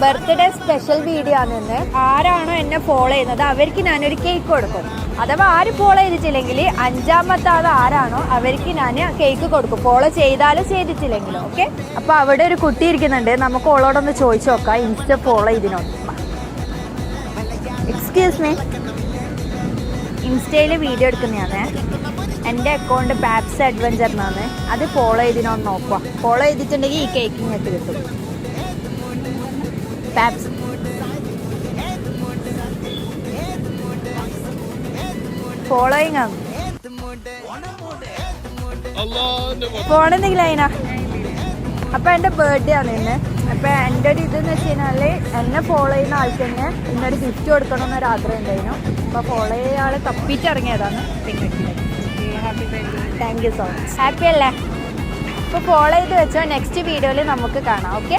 Birthday special video ആണ് ഇന്ന്. ആരാണോ എന്നെ ഫോളോ ചെയ്യുന്നത് അവർക്ക് ഞാനൊരു കേക്ക് കൊടുക്കും. അഥവാ ആര് ഫോളോ ചെയ്തിട്ടില്ലെങ്കിൽ അഞ്ചാമത്തെ ആൾ ആരാണോ അവർക്ക് ഞാൻ കേക്ക് കൊടുക്കും. ഫോളോ ചെയ്താലും ചെയ്തിട്ടില്ലെങ്കിലും ഓക്കെ അപ്പൊ അവിടെ ഒരു കുട്ടി ഇരിക്കുന്നുണ്ട്. നമുക്ക് ഓളോടൊന്ന് ചോദിച്ചു നോക്കാം. ഇൻസ്റ്റ ഫോളോ ചെയ്തിനോ എക്സ്ക്യൂസ് മീ ഇൻസ്റ്റയിൽ വീഡിയോ എടുക്കുന്നതാണ്. എന്റെ അക്കൗണ്ട് പാപ്സ് അഡ്വഞ്ചർ എന്നാണ്. അത് ഫോളോ ചെയ്തിനോന്ന് നോക്കുക ഫോളോ ചെയ്തിട്ടുണ്ടെങ്കിൽ ഈ കേക്കിങ് ഇങ്ങോട്ട് കിട്ടും. പാപ്സ് ഫോളോയിങ് ആണ് ഫോൺ എന്തെങ്കിലും അതിനാ അപ്പൊ എന്റെ ബർത്ത്ഡേ ആണ് ഇന്ന്. അപ്പൊ എന്റെ ഒരു ഇതെന്ന് വെച്ച് കഴിഞ്ഞാൽ എന്നെ ഫോളോ ചെയ്യുന്ന ആൾക്ക് തന്നെ ഇന്നൊരു ഗിഫ്റ്റ് കൊടുക്കണം എന്നൊരു ആഗ്രഹം ഉണ്ടായിരുന്നു. അപ്പൊ ഫോളോ ചെയ്യുന്ന ആളെ തപ്പിച്ച് ഇറങ്ങിയതാണ്. Thank you so much happy അല്ലേ? അപ്പൊ ഫോളോ ചെയ്ത് വെച്ചോ. നെക്സ്റ്റ് വീഡിയോയിൽ നമുക്ക് കാണാം. ഓക്കെ